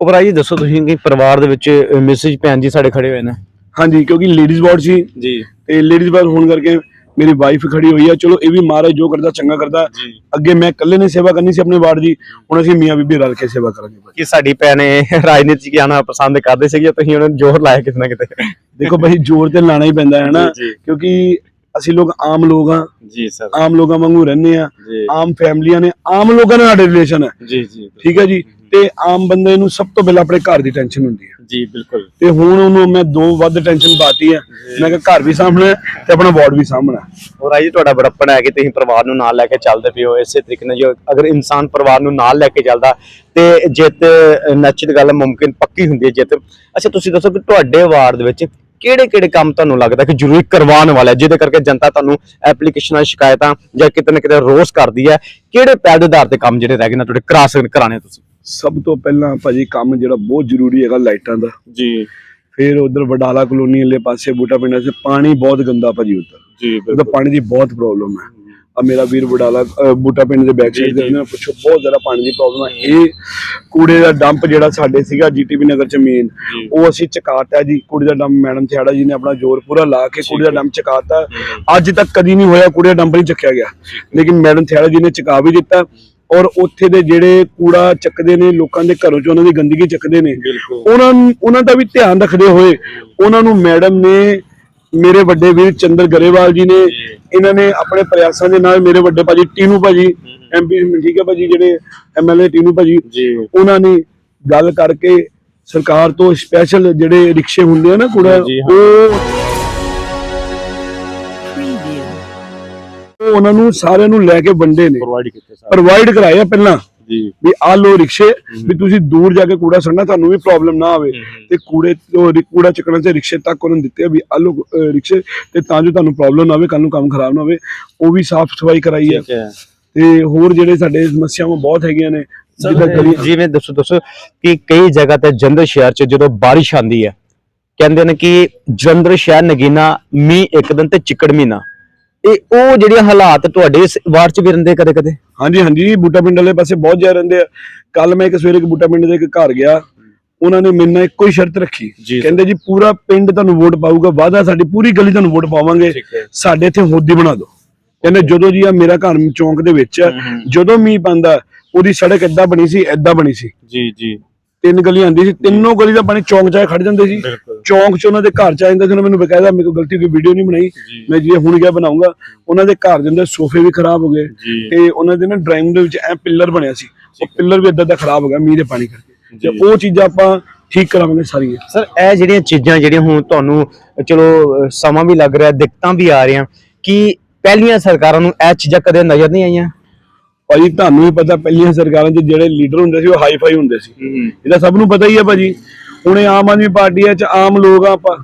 ਉਪਰਾ ਜੀ ਦੱਸੋ ਤੁਸੀਂ ਕਿ ਪਰਿਵਾਰ ਦੇ ਵਿੱਚ ਮੈਸੇਜ ਭੈਣ ਜੀ ਸਾਡੇ ਖੜੇ ਹੋਏ ਨੇ। ਹਾਂਜੀ ਕਿਉਂਕਿ ਲੇਡੀਜ਼ ਵਾਰਡ ਸੀ। ਜੀ। ਤੇ ਲੇਡੀਜ਼ ਵਾਰਡ ਹੋਣ ਕਰਕੇ ਮੇਰੀ ਵਾਈਫ ਖੜੀ ਹੋਈ ਹੈ ਚਲੋ ਇਹ ਵੀ ਮਹਾਰਾਜ ਜੋ ਕਰਦਾ ਚੰਗਾ ਕਰਦਾ। ਅੱਗੇ ਮੈਂ ਇਕੱਲੇ ਨੇ ਸੇਵਾ ਕਰਨੀ ਸੀ ਆਪਣੇ ਵਾਰਡ ਦੀ। ਹੁਣ ਅਸੀਂ ਮੀਆਂ ਬੀਬੀ ਰਲ ਕੇ ਸੇਵਾ ਕਰਾਂਗੇ। ਕਿ ਸਾਡੀ ਭੈਣ ਰਾਜਨੀਤੀ ਚ ਆਣਾ ਪਸੰਦ ਕਰਦੇ ਸੀਗੇ ਤੁਸੀਂ ਉਹਨਾਂ ਨੂੰ ਜ਼ੋਰ ਲਾਇਆ ਕਿਤੇ ਨਾ ਕਿਤੇ। ਦੇਖੋ ਭਾਈ ਜ਼ੋਰ ਤੇ ਲਾਣਾ ਹੀ ਪੈਂਦਾ ਹੈ ਨਾ। ਕਿਉਂਕਿ ਅਸੀਂ ਲੋਕ ਆਮ ਲੋਕ ਹਾਂ। ਜੀ ਸਰ। ਆਮ ਲੋਕਾਂ ਵਾਂਗੂ ਰਹਿੰਦੇ ਆ ਆਮ ਫੈਮਲੀਆਂ ਨੇ ਆਮ ਲੋਕਾਂ ਨਾਲ ਸਾਡੇ ਰਿਲੇਸ਼ਨ ਹੈ। ਜੀ ਜੀ ਠੀਕ ਹੈ ਜੀ? ਤੇ ਆਮ ਬੰਦੇ ਨੂੰ ਸਭ ਤੋਂ ਪਹਿਲਾਂ ਆਪਣੇ ਘਰ ਦੀ ਟੈਨਸ਼ਨ ਹੁੰਦੀ ਹੈ। ਜੀ ਬਿਲਕੁਲ। ਤੇ ਹੁਣ ਉਹਨੂੰ ਮੈਂ ਦੋ ਵੱਧ ਟੈਨਸ਼ਨ ਪਾਤੀ ਹੈ। ਮੈਂ ਕਿਹਾ ਘਰ ਵੀ ਸਾਹਮਣਾ ਤੇ ਆਪਣਾ ਵਾਰਡ ਵੀ ਸਾਹਮਣਾ ਔਰ ਆਈ ਤੁਹਾਡਾ ਬੜਪਣ ਹੈ ਕਿ ਤੁਸੀਂ ਪਰਿਵਾਰ ਨੂੰ ਨਾਲ ਲੈ ਕੇ ਚੱਲਦੇ ਪਿਓ ਇਸੇ ਤਰੀਕੇ ਨਾਲ ਜੋ ਅਗਰ ਇਨਸਾਨ ਪਰਿਵਾਰ ਨੂੰ ਨਾਲ ਲੈ ਕੇ ਚੱਲਦਾ ਤੇ ਜਿੱਤ ਨਿਸ਼ਚਿਤ ਗੱਲ ਮੁਮਕਿਨ ਪੱਕੀ ਹੁੰਦੀ ਹੈ ਜਿੱਤ। ਅੱਛਾ ਤੁਸੀਂ ਦੱਸੋ ਕਿ ਤੁਹਾਡੇ ਵਾਰਡ ਦੇ ਵਿੱਚ ਕਿਹੜੇ ਕਿਹੜੇ ਕੰਮ ਤੁਹਾਨੂੰ ਲੱਗਦਾ ਕਿ ਜ਼ਰੂਰੀ ਕਰਵਾਉਣ ਵਾਲਾ ਜਿਹਦੇ ਕਰਕੇ ਜਨਤਾ ਤੁਹਾਨੂੰ ਐਪਲੀਕੇਸ਼ਨਾਂ ਸ਼ਿਕਾਇਤਾਂ ਜਾਂ ਕਿਤੇ ਨਾ ਕਿਤੇ ਰੋਸ ਕਰਦੀ ਹੈ? ਕਿਹੜੇ ਪਹਿਲ ਦੇ ਆਧਾਰ ਤੇ ਕੰਮ ਜਿਹੜੇ ਰਹਿ ਗਏ ਨੇ ਤੁਹਾਡੇ ਕਰਾ ਸਕਦੇ ਕਰਾਣੇ ਤੁਸੀਂ? ਸਭ ਤੋਂ ਪਹਿਲਾਂ ਭਾਜੀ ਕੰਮ ਜਿਹੜਾ ਬਹੁਤ ਜ਼ਰੂਰੀ ਹੈਗਾ ਲਾਈਟਾਂ ਦਾ। ਜੀ। ਫਿਰ ਉਧਰ ਵਡਾਲਾ ਕਲੋਨੀ ਵਾਲੇ ਪਾਸੇ ਬੂਟਾ ਪਿੰਡਾਂ 'ਚ ਪਾਣੀ ਬਹੁਤ ਗੰਦਾ ਭਾਜੀ ਉੱਧਰ। ਜੀ ਉਹਦਾ ਪਾਣੀ ਦੀ ਬਹੁਤ ਪ੍ਰੋਬਲਮ ਹੈ। ਆ ਮੇਰਾ ਵੀਰ ਵਡਾਲਾ ਬੂਟਾ ਪਿੰਡ ਦੇ ਬੈਕ ਸਾਈਡ ਦੇ ਨਾਲ ਪੁੱਛੋ ਬਹੁਤ ਜ਼ਿਆਦਾ ਪਾਣੀ ਦੀ ਪ੍ਰੋਬਲਮ ਹੈ ਇਹ ਕੂੜੇ ਦਾ ਡੰਪ ਜਿਹੜਾ ਸਾਡੇ ਸੀਗਾ ਜੀਟੀਬੀ ਨਗਰ ਚ ਮੇਨ ਉਹ ਅਸੀਂ ਚਕਾਤਾ ਜੀ ਕੂੜੇ ਦਾ ਡੰਪ ਮੈਡਮ ਥਿਆੜਾ ਜੀ ਨੇ ਆਪਣਾ ਜ਼ੋਰ ਪੂਰਾ ਲਾ ਕੇ ਕੂੜੇ ਦਾ ਡੰਪ ਚਕਾਤਾ। ਅੱਜ ਤੱਕ ਕਦੀ ਨਹੀਂ ਹੋਇਆ ਕੂੜੇ ਦਾ ਡੰਪ ਨਹੀਂ ਚੱਕਿਆ ਗਿਆ। ਲੇਕਿਨ ਮੈਡਮ ਥਿਆੜਾ ਜੀ ਨੇ ਚਕਾ ਵੀ ਦਿੱਤਾ ਔਰ ਉੱਥੇ ਦੇ ਜਿਹੜੇ ਕੂੜਾ ਚੱਕਦੇ ਨੇ ਲੋਕਾਂ ਦੇ ਘਰੋਂ ਚ ਉਹਨਾਂ ਦੀ ਗੰਦਗੀ ਚੱਕਦੇ ਨੇ ਉਹਨਾਂ ਨੂੰ ਉਹਨਾਂ ਦਾ ਵੀ ਧਿਆਨ ਰੱਖਦੇ ਹੋਏ ਉਹਨਾਂ ਨੂੰ ਮੈਡਮ ਨੇ ਮੇਰੇ ਵੱਡੇ ਵੀਰ ਚੰਦਰ ਗਰੇਵਾਲ ਜੀ ਨੇ ਇਹਨਾਂ ਨੇ ਆਪਣੇ ਪ੍ਰਯਾਸਾਂ ਦੇ ਨਾਲ ਮੇਰੇ ਵੱਡੇ ਭਾਜੀ ਟੀਨੂ ਭਾਜੀ ਐਮਪੀ ਠੀਕ ਹੈ ਭਾਜੀ ਜਿਹੜੇ ਐਮਐਲਏ ਟੀਨੂ ਭਾਜੀ ਜੀ। ਉਹਨਾਂ ਨੇ ਗੱਲ ਕਰਕੇ ਸਰਕਾਰ ਤੋਂ ਸਪੈਸ਼ਲ ਜਿਹੜੇ ਰਿਕਸ਼ੇ ਹੁੰਦੇ ਆ ਨਾ ਕੂੜਾ ਉਹ ਉਹਨਾਂ ਨੂੰ ਸਾਰਿਆਂ ਨੂੰ ਲੈ ਕੇ ਵੰਡੇ ਨੇ। ਪ੍ਰੋਵਾਈਡ ਕੀਤੇ ਸਾਰੇ। ਪ੍ਰੋਵਾਈਡ ਕਰਾਏ ਆ ਪਹਿਲਾਂ। ਵੀ ਆ ਲੋ ਰਿਕਸ਼ੇ ਵੀ ਤੁਸੀਂ ਦੂਰ ਜਾ ਕੇ ਕੂੜਾ ਸੜਨਾ ਤੁਹਾਨੂੰ ਵੀ ਪ੍ਰੋਬਲਮ ਨਾ ਆਵੇ। ਤੇ ਕੂੜੇ ਤੋਂ ਕੂੜਾ ਚੱਕਣ ਤੇ ਰਿਕਸ਼ੇ ਤੱਕ ਉਹਨਾਂ ਦਿੱਤੇ ਵੀ ਆ ਲੋ ਰਿਕਸ਼ੇ ਤੇ ਤਾਂ ਜੋ ਤੁਹਾਨੂੰ ਪ੍ਰੋਬਲਮ ਨਾ ਆਵੇ ਕੱਲ ਨੂੰ ਕੰਮ ਖਰਾਬ ਨਾ ਹੋਵੇ ਉਹ ਵੀ ਸਾਫ਼ ਸਫ਼ਾਈ ਕਰਾਈ ਹੈ। ਤੇ ਹੋਰ ਜਿਹੜੇ ਸਾਡੇ ਸਮੱਸਿਆਵਾਂ ਬਹੁਤ ਹੈਗੀਆਂ ਨੇ ਜਿਵੇਂ ਦੱਸੋ ਦੱਸੋ ਕਿ ਕਈ ਜਗ੍ਹਾ ਤੇ ਜਲੰਧਰ ਸ਼ਹਿਰ 'ਚ ਜਦੋਂ ਬਾਰਿਸ਼ ਆਂਦੀ ਹੈ ਕਹਿੰਦੇ ਨੇ ਕਿ ਜਲੰਧਰ ਸ਼ਹਿਰ ਨਗੀਨਾ ਮੀਂਹ ਇੱਕ ਦਿਨ ਤੇ ਚਿੱਕੜ ਮਹੀਨਾ। ਇਹ ਉਹ ਜਿਹੜੇ ਹਾਲਾਤ ਤੁਹਾਡੇ ਇਸ 'ਚ ਵੀ ਰਹਿੰਦੇ ਕਦੇ ਕਦੇ? ਹਾਂਜੀ ਹਾਂਜੀ ਬੂਟਾ ਪਿੰਡ ਵਾਲੇ ਪਾਸੇ ਬਹੁਤ ਜਾ ਰਹਿੰਦੇ ਆ। ਕੱਲ ਮੈਂ ਇੱਕ ਸਵੇਰੇ ਇੱਕ ਬੂਟਾ ਪਿੰਡ ਦੇ ਇੱਕ ਘਰ ਗਿਆ। ਉਹਨਾਂ ਨੇ ਮੇਰੇ ਨਾਲ ਇੱਕੋ ਹੀ ਸ਼ਰਤ ਰੱਖੀ। ਕਹਿੰਦੇ ਜੀ ਪੂਰਾ ਪਿੰਡ ਤੁਹਾਨੂੰ ਵੋਟ ਪਾਊਗਾ ਵਾਦਾ ਸਾਡੀ ਪੂਰੀ ਗਲੀ ਤੁਹਾਨੂੰ ਵੋਟ ਪਾਵਾਂਗੇ। ਸਾਡੇ ਇੱਥੇ ਹੋਦੀ ਬਣਾ ਦਿਓ। ਕਹਿੰਦੇ ਜਦੋਂ ਜੀ ਆ ਮੇਰਾ ਘਰ ਚੌਂਕ ਦੇ ਵਿੱਚ ਜਦੋਂ ਮੀਂਹ ਪੈਂਦਾ ਉਹਦੀ ਸੜਕ ਏਦਾਂ ਬਣੀ ਸੀ ਏਦਾਂ ਬਣੀ ਸੀ। ਜੀ ਜੀ। ਤਿੰਨ ਗਲੀਆਂ ਆਂਦੀ ਸੀ ਤਿੰਨੋਂ ਗਲੀ ਦਾ ਪਾਣੀ ਚੌਂਕ 'ਚ ਆ ਕੇ ਖੜ ਜਾਂਦੇ ਸੀ। ਬਿਲਕੁਲ। ਚੌਂਕ 'ਚ ਉਹਨਾਂ ਦੇ ਘਰ 'ਚ ਆ ਜਾਂਦਾ ਸੀ ਉਹਨਾਂ ਮੈਨੂੰ ਬਕਾਇਦਾ ਮੇਰੇ ਕੋਲ ਗਲਤੀ ਕੋਈ ਵੀਡੀਓ ਨਹੀਂ ਬਣਾਈ। ਮੈਂ ਜੇ ਹੁਣ ਗਿਆ ਬਣਾਉਂਗਾ। ਉਹਨਾਂ ਦੇ ਘਰ ਦੇ ਅੰਦਰ ਸੋਫੇ ਵੀ ਖਰਾਬ ਹੋ ਗਏ ਜੀ। ਤੇ ਉਹਨਾਂ ਦੇ ਨਾ ਡਰਾਇੰਗ ਦੇ ਵਿੱਚ ਐ ਪਿੱਲਰ ਬਣਿਆ ਸੀ। ਉਹ ਪਿੱਲਰ ਵੀ ਏਦਾਂ ਦਾ ਖਰਾਬ ਹੋ ਗਿਆ ਮੀਂਹ ਦੇ ਪਾਣੀ ਕਰਕੇ। ਤੇ ਉਹ ਚੀਜ਼ਾਂ ਆਪਾਂ ਠੀਕ ਕਰਾਵਾਂਗੇ ਸਾਰੀਆਂ। ਸਰ ਇਹ ਜਿਹੜੀਆਂ ਚੀਜ਼ਾਂ ਜਿਹੜੀਆਂ ਹੁਣ ਤੁਹਾਨੂੰ ਚਲੋ ਸਮਾਂ ਵੀ ਲੱਗ ਰਿਹਾ ਦਿੱਕਤਾਂ ਵੀ ਆ ਰਹੀਆਂ ਕਿ ਪਹਿਲੀਆਂ ਸਰਕਾਰਾਂ ਨੂੰ ਇਹ ਚੀਜ਼ਾਂ ਕਦੇ ਨਜ਼ਰ ਨਹੀਂ ਆਈਆਂ? ਭਾਜੀ ਤੁਹਾਨੂੰ ਵੀ ਪਤਾ ਪਹਿਲੀਆਂ ਸਰਕਾਰਾਂ 'ਚ ਜਿਹੜੇ ਲੀਡਰ ਹੁੰਦੇ ਸੀ ਉਹ ਹਾਈ ਫਾਈ ਹੁੰਦੇ ਸੀ। ਇਹਦਾ ਸਭ ਨੂੰ ਪਤਾ ਹੀ ਹੈ ਭਾਜੀ। ਹੁਣ ਆਮ ਆਦਮੀ ਪਾਰਟੀ ਚ ਆਮ ਲੋਕ ਆ ਆਪਾਂ।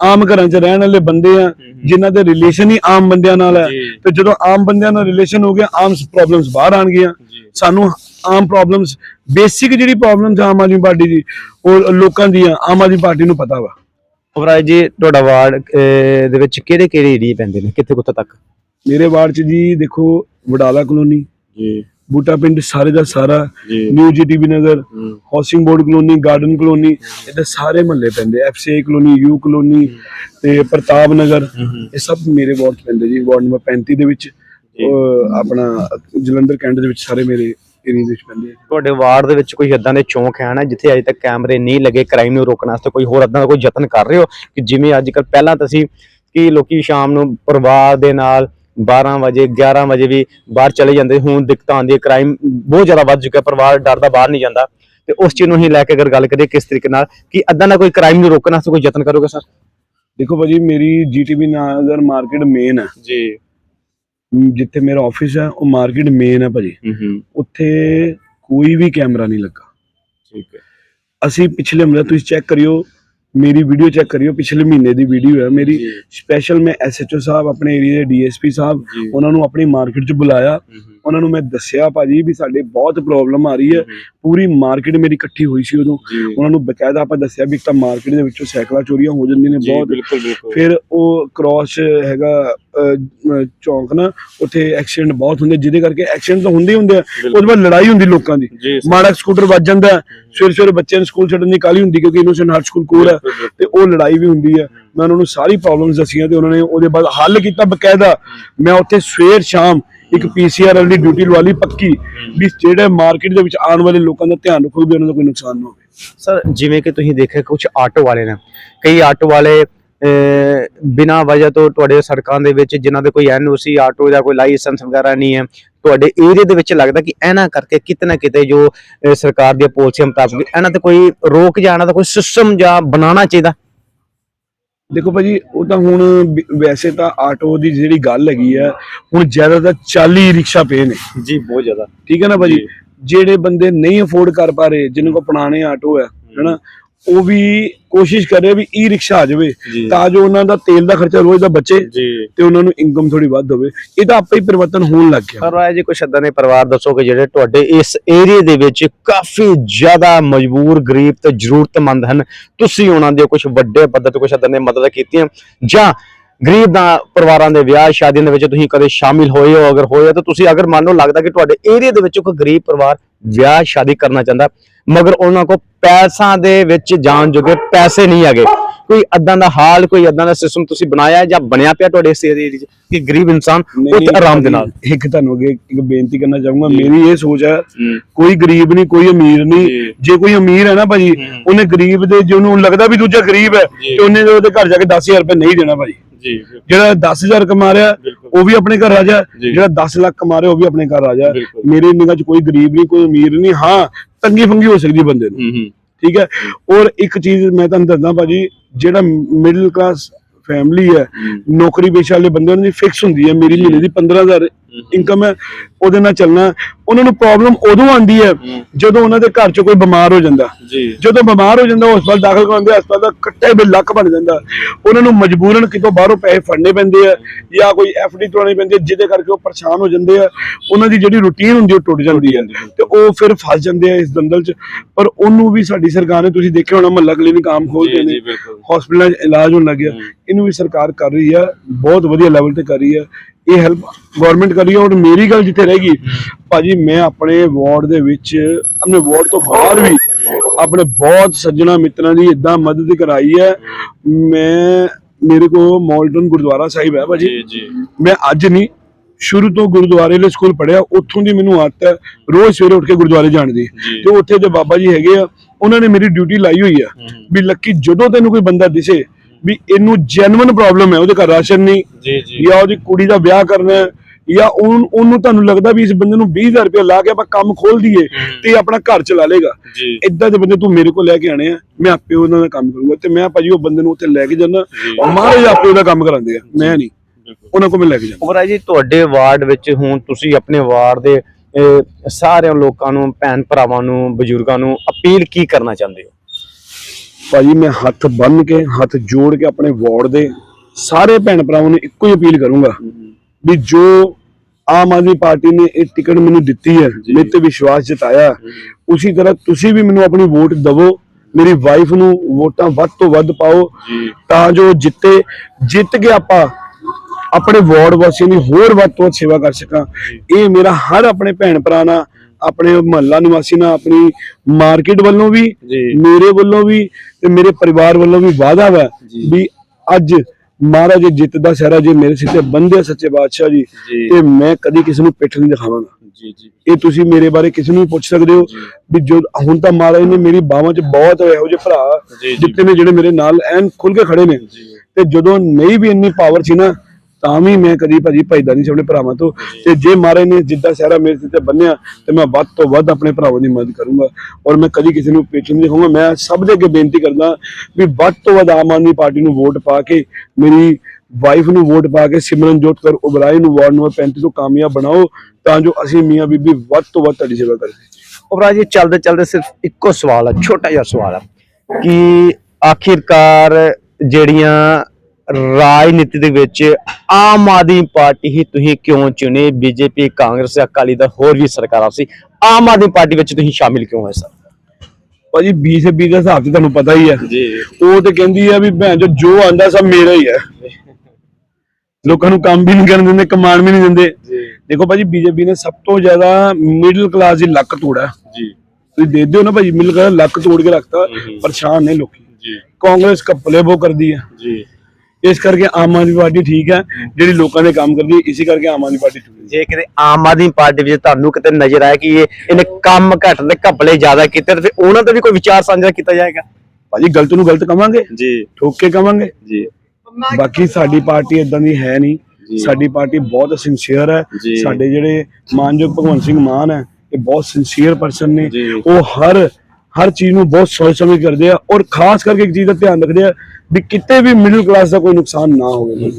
ਆਮ ਘਰਾਂ 'ਚ ਰਹਿਣ ਵਾਲੇ ਬੰਦੇ ਆ ਜਿਨ੍ਹਾਂ ਦੇ ਰਿਲੇਸ਼ਨ ਹੀ ਆਮ ਬੰਦਿਆਂ ਨਾਲ ਹੈ ਤੇ ਜਦੋਂ ਆਮ ਬੰਦਿਆਂ ਨਾਲ ਰਿਲੇਸ਼ਨ ਹੋ ਗਿਆ ਆਮ ਪ੍ਰੋਬਲਮਸ ਬਾਹਰ ਆਣਗੀਆਂ ਸਾਨੂੰ ਆਮ ਪ੍ਰੋਬਲਮਸ ਬੇਸਿਕ ਜਿਹੜੀ ਪ੍ਰੋਬਲਮਸ ਆਮ ਆਦਮੀ ਪਾਰਟੀ ਦੀ ਉਹ ਲੋਕਾਂ ਦੀਆਂ ਆਮ ਆਦਮੀ ਪਾਰਟੀ ਨੂੰ ਪਤਾ ਵਾ। ਉਪਰਾਜ ਜੀ ਤੁਹਾਡਾ ਵਾਰਡ ਦੇ ਵਿੱਚ ਕਿਹੜੇ ਕਿਹੜੇ ਏਰੀਏ ਪੈਂਦੇ ਨੇ? ਕਿੱਥੇ ਕੁੱਥੇ ਤੱਕ? ਮੇਰੇ ਵਾਰਡ 'ਚ ਜੀ ਦੇਖੋ ਵਡਾਲਾ ਕਲੋਨੀ ਜੀ। ਬੂਟਾ ਪਿੰਡ ਸਾਰੇ ਦਾ ਸਾਰਾ new GTB Nagar housing board colony garden colony ਇਹਦੇ ਸਾਰੇ ਮਹੱਲੇ ਪੈਂਦੇ ਐਫਸੀਆਈ ਕਲੋਨੀ ਯੂ ਕਲੋਨੀ ਤੇ ਪ੍ਰਤਾਪ ਨਗਰ ਇਹ ਸਭ ਮੇਰੇ ਵਾਰਡ 'ਚ ਪੈਂਦੇ ਜੀ। ਵਾਰਡ ਨੰਬਰ 35 ਦੇ ਵਿੱਚ ਆਪਣਾ ਜਲੰਧਰ ਕੈਂਟ ਦੇ ਵਿੱਚ ਸਾਰੇ ਮੇਰੇ ਏਰੀਆ ਦੇ ਵਿੱਚ ਪੈਂਦੇ ਆ ਤੁਹਾਡੇ ਵਾਰਡ ਦੇ ਵਿੱਚ ਕੋਈ ਇਦਾਂ ਦੇ ਚੌਂਕ ਹੈ ਨਾ ਜਿੱਥੇ ਅਜੇ ਤੱਕ ਕੈਮਰੇ ਨਹੀਂ ਲੱਗੇ ਕ੍ਰਾਈਮ ਨੂੰ ਰੋਕਣ ਵਾਸਤੇ ਕੋਈ ਹੋਰ ਇਦਾਂ ਦਾ ਕੋਈ ਯਤਨ ਕਰ ਰਹੇ ਹੋ? ਕਿ ਜਿਵੇਂ ਅੱਜ ਕੱਲ ਪਹਿਲਾਂ ਤਾਂ ਸੀ ਕਿ ਲੋਕੀ ਸ਼ਾਮ ਨੂੰ ਪਰਿਵਾਰ ਦੇ ਨਾਲ 12 ਵਜੇ 11 ਵਜੇ ਵੀ ਬਾਹਰ ਚਲੇ ਜਾਂਦੇ ਹੁਣ ਦਿੱਕਤਾਂ ਆਉਂਦੀਆਂ ਕ੍ਰਾਈਮ ਬਹੁਤ ਜ਼ਿਆਦਾ ਵੱਧ ਚੁੱਕਿਆ ਪਰਿਵਾਰ ਡਰਦਾ ਬਾਹਰ ਨਹੀਂ ਜਾਂਦਾ। ਤੇ ਉਸ ਚੀਜ਼ ਨੂੰ ਹੀ ਲੈ ਕੇ ਅਗਰ ਗੱਲ ਕਰੀਏ ਕਿਸ ਤਰੀਕੇ ਨਾਲ ਕਿ ਇਦਾਂ ਦਾ ਕੋਈ ਕ੍ਰਾਈਮ ਨੂੰ ਰੋਕਣ ਵਾਸਤੇ ਕੋਈ ਯਤਨ ਕਰੋਗੇ ਸਰ ਦੇਖੋ ਭਾਜੀ ਮੇਰੀ ਜੀਟੀਬੀ ਨਗਰ ਮਾਰਕੀਟ ਮੇਨ ਹੈ। ਜੀ। ਜਿੱਥੇ ਮੇਰਾ ਆਫਿਸ ਹੈ ਉਹ ਮਾਰਕੀਟ ਮੇਨ ਹੈ ਭਾਜੀ। ਉੱਥੇ ਕੋਈ ਵੀ ਕੈਮਰਾ ਨਹੀਂ ਲੱਗਾ। ਠੀਕ ਹੈ। ਅਸੀਂ ਪਿਛਲੇ ਮਹੀਨੇ ਤੁਸੀਂ ਚੈੱਕ ਕਰਿਓ ਮੇਰੀ ਵੀਡੀਓ ਚੈੱਕ ਕਰਿਓ ਪਿਛਲੇ ਮਹੀਨੇ ਦੀ ਵੀਡੀਓ ਹੈ। ਮੇਰੀ ਸਪੈਸ਼ਲ ਮੈਂ ਐਸਐਚਓ ਸਾਹਿਬ ਆਪਣੇ ਏਰੀਆ ਦੇ ਡੀਐਸਪੀ ਸਾਹਿਬ। ਉਹਨਾਂ ਨੂੰ ਆਪਣੀ ਮਾਰਕੀਟ 'ਚ ਬੁਲਾਇਆ। ਉਹਨਾਂ ਨੂੰ ਮੈਂ ਦੱਸਿਆ ਭਾਜੀ ਵੀ ਸਾਡੇ ਬਹੁਤ ਪ੍ਰੋਬਲਮ ਆ ਰਹੀ ਹੈ। ਪੂਰੀ ਮਾਰਕੀਟ ਮੇਰੀ ਇਕੱਠੀ ਹੋਈ ਸੀ ਉਦੋਂ। ਉਹਨਾਂ ਨੂੰ ਬਕਾਇਦਾ ਆਪਾਂ ਦੱਸਿਆ ਵੀ ਤਾਂ ਮਾਰਕੀਟ ਦੇ ਵਿੱਚੋਂ ਸਾਈਕਲਾਂ ਚੋਰੀਆਂ ਹੋ ਜਾਂਦੀਆਂ ਨੇ ਬਹੁਤ। ਫਿਰ ਉਹ ਕ੍ਰਾਸ ਹੈਗਾ ਚੌਂਕ ਨਾ ਉੱਥੇ ਐਕਸੀਡੈਂਟ ਬਹੁਤ ਹੁੰਦੇ ਜਿਹਦੇ ਕਰਕੇ ਐਕਸੀਡੈਂਟ ਤਾਂ ਹੁੰਦੇ ਹੀ ਹੁੰਦੇ ਆ। ਉਹਦੇ ਬਾਅਦ ਲੜਾਈ ਹੁੰਦੀ ਲੋਕਾਂ ਦੀ। ਮਾੜਾ ਸਕੂਟਰ ਵੱਜ ਜਾਂਦਾ ਸਵੇਰੇ ਸਵੇਰੇ ਬੱਚਿਆਂ ਨੂੰ ਸਕੂਲ ਛੱਡਣ ਦੀ ਕਾਲੀ ਹੁੰਦੀ ਕਿਉਂਕਿ ਇਨੋਸੈਂਟ ਹਾਰਟ ਸਕੂਲ ਕੋਲ ਹੈ ਤੇ ਉਹ ਲੜਾਈ ਵੀ ਹੁੰਦੀ ਹੈ ਮੈਂ ਉਹਨਾਂ ਨੂੰ ਸਾਰੀ ਪ੍ਰੋਬਲਮਸ ਦੱਸੀਆਂ ਤੇ ਉਹਨਾਂ ਨੇ ਉਹਦੇ ਬਾਅਦ ਹੱਲ ਕੀਤਾ ਬਕਾਇਦਾ। ਮੈਂ ਉੱਥੇ ਸਵੇਰ ਸ਼ਾਮ ਇੱਕ ਪੀਸੀਆਰ ਵਾਲੀ ਡਿਊਟੀ ਲਵਾ ਲਈ ਪੱਕੀ ਵੀ ਜਿਹੜੇ ਮਾਰਕੀਟ ਦੇ ਵਿੱਚ ਆਉਣ ਵਾਲੇ ਲੋਕਾਂ ਦਾ ਧਿਆਨ ਰੱਖੋ ਵੀ ਉਹਨਾਂ ਦਾ ਕੋਈ ਨੁਕਸਾਨ ਨਾ ਹੋਵੇ। ਸਰ ਜਿਵੇਂ ਕਿ ਤੁਸੀਂ ਦੇਖਿਆ ਕੁਝ ਆਟੋ ਵਾਲੇ ਨੇ ਕਈ ਆਟੋ ਵਾਲੇ ਅਹ, ਵਜ੍ਹਾ ਤੋਂ ਤੁਹਾਡੇ ਸੜਕਾਂ ਦੇ ਵਿੱਚ ਜਿਨ੍ਹਾਂ ਦੇ ਕੋਈ ਐਨਓਸੀ ਆਟੋ ਜਾਂ ਕੋਈ ਲਾਇਸੈਂਸ ਵਗੈਰਾ ਨਹੀਂ ਹੈ ਤੁਹਾਡੇ ਏਰੀਆ ਦੇ ਵਿੱਚ ਲੱਗਦਾ ਕਿ ਇਹਨਾਂ ਕਰਕੇ ਕਿਤੇ ਕਿਤੇ ਜੋ ਸਰਕਾਰ ਦੀਆਂ ਪਾਲਿਸੀਆਂ ਮੁਤਾਬਕ ਇਹਨਾਂ ਤੇ ਕੋਈ ਰੋਕ ਜਾਣਾ ਦਾ ਕੋਈ ਸਿਸਟਮ ਜਾਂ ਬਣਾਉਣਾ ਚਾਹੀਦਾ? ਦੇਖੋ ਭਾਜੀ ਉਹ ਤਾਂ ਹੁਣ ਵੈਸੇ ਤਾਂ ਆਟੋ ਦੀ ਜਿਹੜੀ ਗੱਲ ਹੈਗੀ ਆ ਹੁਣ ਜ਼ਿਆਦਾਤਰ 40 ਰਿਕਸ਼ਾ ਪਏ ਨੇ। ਜੀ ਬਹੁਤ ਜ਼ਿਆਦਾ। ਠੀਕ ਹੈ ਨਾ ਭਾਜੀ? ਜਿਹੜੇ ਬੰਦੇ ਨਹੀਂ ਅਫੋਰਡ ਕਰ ਪਾ ਰਹੇ ਜਿਨ੍ਹਾਂ ਕੋਲ ਪੁਰਾਣੇ ਆਟੋ ਹੈ। ਹੈਨਾ? ਉਹ ਵੀ ਕੋਸ਼ਿਸ਼ ਕਰ ਵੀ ਈ ਰਿਕਸ਼ਾ ਆ ਜਾਵੇ ਤਾਂ ਜੋ ਉਹਨਾਂ ਦਾ ਤੇਲ ਦਾ ਖਰਚਾ ਰੋਜ਼ ਦਾ ਬਚੇ ਤੇ ਉਹਨਾਂ ਨੂੰ ਇਨਕਮ ਥੋੜੀ ਵੱਧ ਹੋਵੇ। ਇਹ ਤਾਂ ਆਪੇ ਹੀ ਪਰਿਵਰਤਨ ਹੋਣ ਲੱਗ ਗਿਆ। ਰਾਏ ਜੀ ਕੁਛ ਏਦਾਂ ਦੇ ਪਰਿਵਾਰ ਦੱਸੋਗੇ ਜਿਹੜੇ ਤੁਹਾਡੇ ਇਸ ਏਰੀਆ ਦੇ ਵਿੱਚ ਕਾਫੀ ਜ਼ਿਆਦਾ ਮਜਬੂਰ ਗਰੀਬ ਤੇ ਜ਼ਰੂਰਤਮੰਦ ਹਨ ਤੁਸੀਂ ਉਹਨਾਂ ਦੇ ਕੁਝ ਵੱਡੇ ਪੱਧਰ ਤੇ ਕੁਝ ਏਦਾਂ ਦੀਆਂ ਮਦਦ ਕੀਤੀਆਂ? ਜਾਂ ਗਰੀਬ ਦਾ ਪਰਿਵਾਰਾਂ ਦੇ ਵਿਆਹ ਸ਼ਾਦੀਆਂ ਦੇ ਵਿੱਚ ਤੁਸੀਂ ਕਦੇ ਸ਼ਾਮਿਲ ਹੋਏ ਹੋ? ਅਗਰ ਹੋਏ ਤਾਂ ਤੁਸੀਂ ਅਗਰ ਮੰਨ ਲਓ ਲੱਗਦਾ ਕਿ ਤੁਹਾਡੇ ਏਰੀਆ ਦੇ ਵਿੱਚ ਕੋਈ ਗਰੀਬ ਪਰਿਵਾਰ ਵਿਆਹ ਸ਼ਾਦੀ ਕਰਨਾ ਚਾਹੁੰਦਾ ਮਗਰ ਉਹਨਾਂ ਕੋਲ ਪੈਸਾ ਦੇ ਵਿੱਚ ਜਾਣ ਜੋਗੇ ਪੈਸੇ ਨਹੀਂ ਹੈਗੇ। ਕੋਈ ਏਦਾਂ ਦਾ ਹਾਲ ਕੋਈ ਏਦਾਂ ਦਾ ਸਿਸਟਮ ਤੁਸੀਂ ਬਣਾਇਆ ਜਾਂ ਬਣਿਆ ਪਿਆ ਤੁਹਾਡੇ ਇਸ ਏਰੀਆ 'ਚ ਕਿ ਗਰੀਬ ਇਨਸਾਨ ਨਹੀਂ, ਆਰਾਮ ਦੇ ਨਾਲ? ਇੱਕ ਤੁਹਾਨੂੰ ਅੱਗੇ ਇੱਕ ਬੇਨਤੀ ਕਰਨਾ ਚਾਹੂੰਗਾ ਮੇਰੀ ਇਹ ਸੋਚ ਹੈ ਕੋਈ ਗਰੀਬ ਨਹੀਂ ਕੋਈ ਅਮੀਰ ਨਹੀਂ। ਜੇ। ਕੋਈ ਅਮੀਰ ਹੈ ਨਾ ਭਾਜੀ ਉਹਨੇ ਗਰੀਬ ਦੇ ਜੇ ਉਹਨੂੰ ਲੱਗਦਾ ਵੀ ਦੂਜਾ ਗਰੀਬ ਹੈ ਤੇ ਉਹਨੇ ਉਹਦੇ ਘਰ ਜਾ ਕੇ 10000 ਰੁਪਏ ਨਹੀਂ ਦੇਣਾ ਭਾਜੀ। ਜੀ। ਜਿਹੜਾ 10000 ਕਮਾ ਰਿਹਾ ਉਹ ਵੀ ਆਪਣੇ ਘਰ ਆ ਜਾ। ਜਿਹੜਾ 10 ਲੱਖ ਕਮਾ ਰਿਹਾ ਉਹ ਵੀ ਆਪਣੇ ਘਰ ਆ ਜਾ ਮੇਰੀ ਨਿਗਾਹ 'ਚ ਕੋਈ ਗਰੀਬ ਨਹੀਂ ਕੋਈ ਅਮੀਰ ਨਹੀਂ। ਹਾਂ ਤੰਗੀ ਫੰਗੀ ਹੋ ਸਕਦੀ ਬੰਦੇ ਨੂੰ। ਠੀਕ ਹੈ? ਔਰ ਇੱਕ ਚੀਜ਼ ਮੈਂ ਤੁਹਾਨੂੰ ਦੱਸਦਾ ਭਾਜੀ ਜਿਹੜਾ ਮਿਡਲ ਕਲਾਸ ਫੈਮਿਲੀ ਹੈ ਨੌਕਰੀ ਪੇਸ਼ਾ ਵਾਲੇ ਬੰਦੇ ਉਹਨਾਂ ਦੀ ਫਿਕਸ ਹੁੰਦੀ ਹੈ। ਮੇਰੀ ਮਹੀਨੇ ਦੀ 15000 ਇਨਕਮ ਹੈ ਉਹਦੇ ਨਾਲ ਚੱਲਣਾ ਉਹਨਾਂ ਨੂੰ ਪ੍ਰੋਬਲਮ ਉਦੋਂ ਆਉਂਦੀ ਹੈ ਜਦੋਂ ਉਹਨਾਂ ਦੇ ਘਰ 'ਚ ਕੋਈ ਬਿਮਾਰ ਹੋ ਜਾਂਦਾ। ਜਦੋਂ ਬਿਮਾਰ ਹੋ ਜਾਂਦਾ ਹਸਪਤਾਲ ਦਾਖਲ ਕਰਾਉਂਦੇ ਹਸਪਤਾਲ ਦਾ ਕੱਟੇ ਬਿੱਲ ਲੱਖ ਬਣ ਜਾਂਦਾ। ਉਹਨਾਂ ਨੂੰ ਮਜਬੂਰਨ ਕਿਤੋਂ ਬਾਹਰੋਂ ਪੈਸੇ ਫੜਨੇ ਪੈਂਦੇ ਆ ਜਾਂ ਕੋਈ ਐਫਡੀ ਤਰਾਉਣੀ ਪੈਂਦੀ ਹੈ ਜਿਹਦੇ ਕਰਕੇ ਉਹ ਪਰੇਸ਼ਾਨ ਹੋ ਜਾਂਦੇ ਆ। ਉਹਨਾਂ ਦੀ ਜਿਹੜੀ ਰੁਟੀਨ ਹੁੰਦੀ ਉਹ ਟੁੱਟ ਜਾਂਦੀ ਹੈ ਤੇ ਉਹ ਫਿਰ ਫਸ ਜਾਂਦੇ ਆ ਇਸ ਦੰਦਲ 'ਚ। ਪਰ ਉਹਨੂੰ ਵੀ ਸਾਡੀ ਸਰਕਾਰ ਨੇ ਤੁਸੀਂ ਦੇਖਿਆ ਹੋਣਾ ਮਹੱਲਾ ਕਲੀਨਿਕ ਆਮ ਖੋਲ੍ਹਦੇ ਨੇ। ਹਸਪੀਟਲਾਂ 'ਚ ਇਲਾਜ ਹੋਣ ਲੱਗਿਆ ਇਹਨੂੰ ਵੀ ਸਰਕਾਰ ਕਰ ਰਹੀ ਆ ਬਹੁਤ ਵਧੀਆ ਲੈਵਲ ਤੇ ਕਰ ਰਹੀ ਆ। ਇਹ ਹੈਲਪ ਗਵਰਨਮੈਂਟ ਕਰ ਰਹੀ ਔਰ ਮੇਰੀ ਗੱਲ ਜਿੱਥੇ ਰਹੇਗੀ ਭਾਜੀ ਮੈਂ ਆਪਣੇ ਵਾਰਡ ਦੇ ਵਿੱਚ ਆਪਣੇ ਵਾਰਡ ਤੋਂ ਬਾਹਰ ਵੀ ਆਪਣੇ ਬਹੁਤ ਸੱਜਣਾ ਮਿੱਤਰਾਂ ਦੀ ਇਦਾਂ ਮਦਦ ਕਰਾਈ ਹੈ। ਮੈਂ ਮੇਰੇ ਕੋ ਮੌਲਟਨ ਗੁਰਦੁਆਰਾ ਸਾਹਿਬ ਹੈ ਭਾਜੀ। ਮੈਂ ਅੱਜ ਨਹੀਂ ਸ਼ੁਰੂ ਤੋਂ ਗੁਰਦੁਆਰੇ ਲਈ ਸਕੂਲ ਪੜਿਆ ਉੱਥੋਂ ਦੀ ਮੈਨੂੰ ਆਦਤ ਹੈ ਰੋਜ਼ ਸਵੇਰੇ ਉੱਠ ਕੇ ਗੁਰਦੁਆਰੇ ਜਾਣ ਦੀ। ਤੇ ਉੱਥੇ ਜੋ ਬਾਬਾ ਜੀ ਹੈਗੇ ਆ ਉਹਨਾਂ ਨੇ ਮੇਰੀ ਡਿਊਟੀ ਲਾਈ ਹੋਈ ਆ ਵੀ ਲੱਕੀ ਜਦੋਂ ਤੈਨੂੰ ਕੋਈ ਬੰਦਾ ਦਿਸੇ ਵੀ ਇਹਨੂੰ ਜੈਨੂਇਨ ਪ੍ਰੋਬਲਮ ਹੈ ਉਹਦੇ ਘਰ ਰਾਸ਼ਨ ਨਹੀਂ ਜੀ ਜਾਂ। ਉਹਦੀ ਕੁੜੀ ਦਾ ਵਿਆਹ ਕਰਨਾ ਹੈ ਜਾਂ ਉਹਨੂੰ ਉਹਨੂੰ ਤੁਹਾਨੂੰ ਲੱਗਦਾ ਵੀ ਇਸ ਬੰਦੇ ਨੂੰ 20000 ਰੁਪਏ ਲਾ ਕੇ ਆਪਾਂ ਕੰਮ ਖੋਲ ਦਈਏ ਤੇ ਆਪਣਾ ਘਰ ਚਲਾ ਲੇਗਾ ਜੀ। ਇਦਾਂ ਦੇ ਬੰਦੇ ਤੂੰ ਮੇਰੇ ਕੋਲ ਲੈ ਕੇ ਆਣੇ ਆ ਮੈਂ ਆਪੇ ਉਹਨਾਂ ਦਾ ਕੰਮ ਕਰੂੰਗਾ ਤੇ ਮੈਂ ਭਾਜੀ ਉਹ ਬੰਦੇ ਨੂੰ ਉੱਥੇ ਲੈ ਕੇ ਜਾਣਾ ਮਹਾਰਾਜ ਆਪੇ ਉਹਦਾ ਕੰਮ ਕਰਾਉਂਦੇ ਆ ਮੈਂ ਨਹੀਂ। ਉਹਨਾਂ ਕੋਲ ਮੈਂ ਲੈ ਕੇ ਜਾਣਾ ਉਪਰਾ ਜੀ ਤੁਹਾਡੇ ਵਾਰਡ ਵਿੱਚ ਹੁਣ ਤੁਸੀਂ ਆਪਣੇ ਵਾਰਡ ਦੇ ਸਾਰਿਆਂ ਲੋਕਾਂ ਨੂੰ ਭੈਣ ਭਰਾਵਾਂ ਨੂੰ ਬਜ਼ੁਰਗਾਂ ਨੂੰ ਅਪੀਲ ਕੀ ਕਰਨਾ ਚਾਹੁੰਦੇ ਹੋ? ਭਾਜੀ ਮੈਂ ਹੱਥ ਬੰਨ ਕੇ ਹੱਥ ਜੋੜ ਕੇ ਆਪਣੇ ਵਾਰਡ ਦੇ ਸਾਰੇ ਭੈਣ ਭਰਾਵਾਂ ਨੂੰ ਇੱਕੋ ਹੀ ਅਪੀਲ ਕਰੂੰਗਾ ਵੀ ਜੋ ਆਮ ਆਦਮੀ ਪਾਰਟੀ ਨੇ ਇਹ ਟਿਕਟ ਮੈਨੂੰ ਦਿੱਤੀ ਹੈ ਮੇਰੇ ਤੇ ਵਿਸ਼ਵਾਸ ਜਤਾਇਆ ਉਸੇ ਤਰ੍ਹਾਂ ਤੁਸੀਂ ਵੀ ਮੈਨੂੰ ਆਪਣੀ ਵੋਟ ਦਿਵੋ ਮੇਰੀ ਵਾਈਫ ਨੂੰ ਵੋਟਾਂ ਵੱਧ ਤੋਂ ਵੱਧ ਪਾਓ ਤਾਂ ਜੋ ਜਿੱਤੇ ਜਿੱਤ ਕੇ ਆਪਾਂ ਆਪਣੇ ਵਾਰਡ ਵਾਸੀਆਂ ਦੀ ਹੋਰ ਵੱਧ ਤੋਂ ਵੱਧ ਸੇਵਾ ਕਰ ਸਕਾਂ। ਇਹ ਮੇਰਾ ਹਰ ਆਪਣੇ ਭੈਣ ਭਰਾ ਨਾਲ ਆਪਣੇ ਮਹੱਲਾ ਨਿਵਾਸੀ ਨਾਲ ਆਪਣੀ ਮਾਰਕੀਟ ਵੱਲੋਂ ਵੀ ਮੇਰੇ ਵੱਲੋਂ ਵੀ ਤੇ ਮੇਰੇ ਪਰਿਵਾਰ ਵੱਲੋਂ ਵੀ ਵਾਅਦਾ ਵਾ ਵੀ ਅੱਜ ਮਹਾਰਾਜ ਜਿੱਤ ਦਾ ਸਹਿਰਾ ਜੇ ਮੇਰੇ ਸਿਰ ਤੇ ਬੰਦੇ ਸੱਚੇ ਬਾਦਸ਼ਾਹ ਜੀ ਤੇ ਮੈਂ ਕਦੀ ਕਿਸੇ ਨੂੰ ਪਿੱਠ ਨਹੀਂ ਦਿਖਾਵਾਂਗਾ। ਜੀ ਜੀ। ਇਹ ਤੁਸੀਂ ਮੇਰੇ ਬਾਰੇ ਕਿਸੇ ਨੂੰ ਵੀ ਪੁੱਛ ਸਕਦੇ ਹੋ ਵੀ ਜੋ ਹੁਣ ਤਾਂ ਮਹਾਰਾਜ ਨੇ ਮੇਰੀ ਬਾਹਾਂ 'ਚ ਬਹੁਤ ਇਹੋ ਜਿਹੇ ਭਰਾ ਜਿੱਤੇ ਨੇ ਜਿਹੜੇ ਮੇਰੇ ਨਾਲ ਐਨ ਖੁੱਲ ਕੇ ਖੜੇ ਨੇ। ਤੇ ਜਦੋਂ ਨਹੀਂ ਵੀ ਇੰਨੀ ਪਾਵਰ ਸੀ ਨਾ ਤਾਂ ਵੀ ਮੈਂ ਕਦੀ ਭਾਜੀ ਭਜਦਾ ਨਹੀਂ ਸੀ ਆਪਣੇ ਭਰਾਵਾਂ ਤੋਂ। ਤੇ ਜੇ ਮਹਾਰਾਜ ਨੇ ਜਿੱਦਾਂ ਸਹਿਰਾ ਮੇਰੇ ਸਿਰ ਤੇ ਬੰਨਿਆ, ਤੇ ਮੈਂ ਵੱਧ ਤੋਂ ਵੱਧ ਆਪਣੇ ਭਰਾਵਾਂ ਦੀ ਮਦਦ ਕਰੂੰਗਾ। ਔਰ ਮੈਂ ਕਦੀ ਕਿਸੇ ਨੂੰ ਪਿੱਛੇ ਨਹੀਂ ਦਿਖਾਊਂਗਾ ਮੈਂ ਸਭ ਦੇ ਅੱਗੇ ਬੇਨਤੀ ਕਰਦਾ ਵੀ ਵੱਧ ਤੋਂ ਵੱਧ ਆਮ ਆਦਮੀ ਪਾਰਟੀ ਨੂੰ ਵੋਟ ਪਾ ਕੇ, ਮੇਰੀ ਵਾਈਫ ਨੂੰ ਵੋਟ ਪਾ ਕੇ, ਸਿਮਰਨਜੋਤ ਕੌਰ ਉਬਰਾਏ ਨੂੰ ਵਾਰਡ ਨੰਬਰ 35 ਤੋਂ ਕਾਮਯਾਬ ਬਣਾਓ, ਤਾਂ ਜੋ ਅਸੀਂ ਮੀਆਂ ਬੀਬੀ ਵੱਧ ਤੋਂ ਵੱਧ ਤੁਹਾਡੀ ਸੇਵਾ ਕਰੀਏ ਉਪਰਾ ਜੀ, ਚੱਲਦੇ ਚੱਲਦੇ ਸਿਰਫ ਇੱਕੋ ਸਵਾਲ ਹੈ ਛੋਟਾ ਜਿਹਾ ਸਵਾਲ ਹੈ ਕਿ ਆਖਿਰਕਾਰ ਜਿਹੜੀਆਂ ਰਾਜਨੀਤੀ ਦੇ ਵਿੱਚ ਆਮ ਆਦਮੀ ਪਾਰਟੀ ਹੀ ਤੁਸੀਂ ਕਿਉਂ ਚੁਣੀ? ਬੀਜੇਪੀ ਕਾਂਗਰਸ ਅਕਾਲੀ ਦਲ ਹੋਰ ਵੀ ਸਰਕਾਰਾਂ ਸੀ। ਆਮ ਆਦਮੀ ਪਾਰਟੀ ਵਿੱਚ ਤੁਸੀਂ ਸ਼ਾਮਿਲ ਕਿਉਂ ਹੋਏ ਸਰ? ਭਾਜੀ 20 ਸੇ 20 ਦਾ ਹਿਸਾਬ ਤੇ ਤੁਹਾਨੂੰ ਪਤਾ ਹੀ ਹੈ। ਜੀ। ਉਹ ਤੇ ਕਹਿੰਦੀ ਆ ਵੀ ਭੈਣ ਜੋ ਜੋ ਆਂਦਾ ਸਭ ਮੇਰਾ ਹੀ ਹੈ। ਲੋਕਾਂ ਨੂੰ ਕੰਮ ਵੀ ਨਹੀਂ ਕਰਨ ਦਿੰਦੇ ਕਮਾਣ ਵੀ ਨਹੀਂ ਦਿੰਦੇ। ਦੇਖੋ ਭਾਜੀ ਬੀਜੇਪੀ ਨੇ ਸਭ ਤੋਂ ਜ਼ਿਆਦਾ ਮਿਡਲ ਕਲਾਸ ਦੀ ਲੱਕ ਤੋੜਾ ਜੀ। ਤੁਸੀਂ ਦੇਖਦੇ ਹੋ ਨਾ ਭਾਜੀ ਮਿਡਲ ਕਲਾਸ ਲੱਕ ਤੋੜ ਕੇ ਰੱਖਤਾ। ਪਰੇਸ਼ਾਨ ਨੇ ਲੋਕੀ। ਜੀ। ਕਾਂਗਰਸ ਕੱਪਲੇ ਬੋ ਕਰਦੀ ਹੈ। ਜੀ। ਇਸ ਕਰਕੇ ਆਮ ਆਦਮੀ ਪਾਰਟੀ ਠੀਕ ਹੈ ਜਿਹੜੀ ਲੋਕਾਂ ਦੇ ਕੰਮ ਕਰਦੀ ਹੈ ਇਸੇ ਕਰਕੇ ਆਮ ਆਦਮੀ ਪਾਰਟੀ ਠੀਕ ਹੈ। ਜੇ ਕਿਤੇ ਆਮ ਆਦਮੀ ਪਾਰਟੀ ਵਿੱਚ ਤੁਹਾਨੂੰ ਕਿਤੇ ਨਜ਼ਰ ਆਇਆ ਕਿ ਇਹ ਇਹਨੇ ਕੰਮ ਘੱਟ ਤੇ ਘਪਲੇ ਜ਼ਿਆਦਾ ਕੀਤੇ ਤੇ ਫਿਰ ਉਹਨਾਂ ਤੇ ਵੀ ਕੋਈ ਵਿਚਾਰ ਸਾਂਝਾ ਕੀਤਾ ਜਾਏਗਾ? ਭਾਜੀ ਗਲਤ ਨੂੰ ਗਲਤ ਕਵਾਂਗੇ ਜੀ। ਠੋਕ ਕੇ ਕਵਾਂਗੇ। ਜੀ। ਬਾਕੀ ਸਾਡੀ ਪਾਰਟੀ ਇਦਾਂ ਦੀ ਹੈ ਨਹੀਂ। ਸਾਡੀ ਪਾਰਟੀ ਬਹੁਤ ਸਿੰਸੀਅਰ ਹੈ। ਸਾਡੇ ਜਿਹੜੇ ਮਾਨਯੋਗ ਭਗਵੰਤ ਸਿੰਘ ਮਾਨ ਹੈ ਇਹ ਬਹੁਤ ਸਿੰਸੀਅਰ ਪਰਸਨ ਨੇ। ਉਹ ਹਰ ਹਰ ਚੀਜ਼ ਨੂੰ ਬਹੁਤ ਸੋਚ ਸਮਝ ਕਰਦੇ ਆ ਔਰ ਖਾਸ ਕਰਕੇ ਇੱਕ ਚੀਜ਼ ਦਾ ਧਿਆਨ ਰੱਖਦੇ ਆ ਵੀ ਕਿਤੇ ਵੀ ਮਿਡਲ ਕਲਾਸ ਦਾ ਕੋਈ ਨੁਕਸਾਨ ਨਾ ਹੋਵੇ।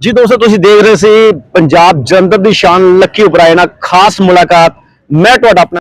ਜੀ ਦੋਸਤੋ, ਤੁਸੀਂ ਦੇਖ ਰਹੇ ਸੀ ਪੰਜਾਬ ਜਲੰਧਰ ਦੀ ਸ਼ਾਨ, ਲੱਕੀ ਉਪਰਾਏ ਨਾਲ ਖਾਸ ਮੁਲਾਕਾਤ। ਮੈਂ ਤੁਹਾਡਾ ਆਪਣਾ